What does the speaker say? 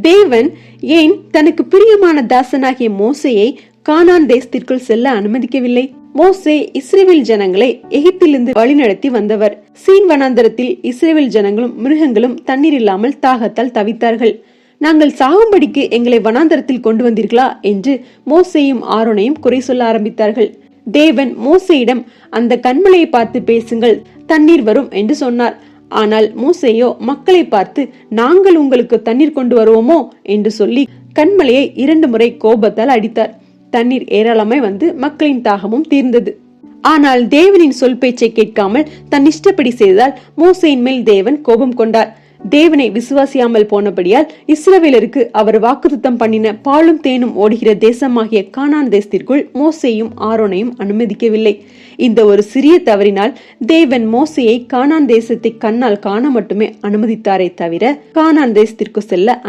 தேவன் ஏன் தனக்கு பிரியமான தாசனாகிய மோசையை கானான் தேசத்திற்குள் செல்ல அனுமதிக்கவில்லை? மோசே இஸ்ரேவேல் ஜனங்களை எகிப்திலிருந்து வழிநடத்தி வந்தவர். சீன் வனாந்தரத்தில் இஸ்ரேவேல் ஜனங்களும் மிருகங்களும் தண்ணீர் இல்லாமல் தாகத்தால் தவித்தார்கள். நாங்கள் சாகும்படிக்கு எங்களை வனாந்தரத்தில் கொண்டு வந்தீர்களா? என்று மோசையும் ஆரோனையும் குறை சொல்ல ஆரம்பித்தார்கள். தேவன் மோசையிடம் அந்த கண்மலையை பார்த்து பேசுங்கள் தண்ணீர் வரும் என்று சொன்னார். ஆனால் மூசையோ மக்களை பார்த்து நாங்கள் உங்களுக்கு தண்ணீர் கொண்டு வருவோமோ? என்று சொல்லி கண்மலையை இரண்டு முறை கோபத்தால் அடித்தார். தண்ணீர் ஏராளமாய் வந்து மக்களின் தாகமும் தீர்ந்தது. ஆனால் தேவனின் சொல் பேச்சை கேட்காமல் தன் இஷ்டப்படி செய்ததால் மூசையின் மேல் தேவன் கோபம் கொண்டார். தேவனை விசுவாசியாமல் போனபடியால் இஸ்ரவேலருக்கு அவர் வாக்குத்தம் பண்ணின பாலும் தேனும் ஓடுகிற தேசமாகிய கானான் தேசத்திற்குள் மோசையும் ஆரோனையும் அனுமதிக்கவில்லை. இந்த ஒரு சிறிய தவறினால் தேவன் மோசையை கானான் தேசத்தை கண்ணால் காண மட்டுமே அனுமதித்தாரே தவிர கானான் தேசத்திற்கு செல்ல அனு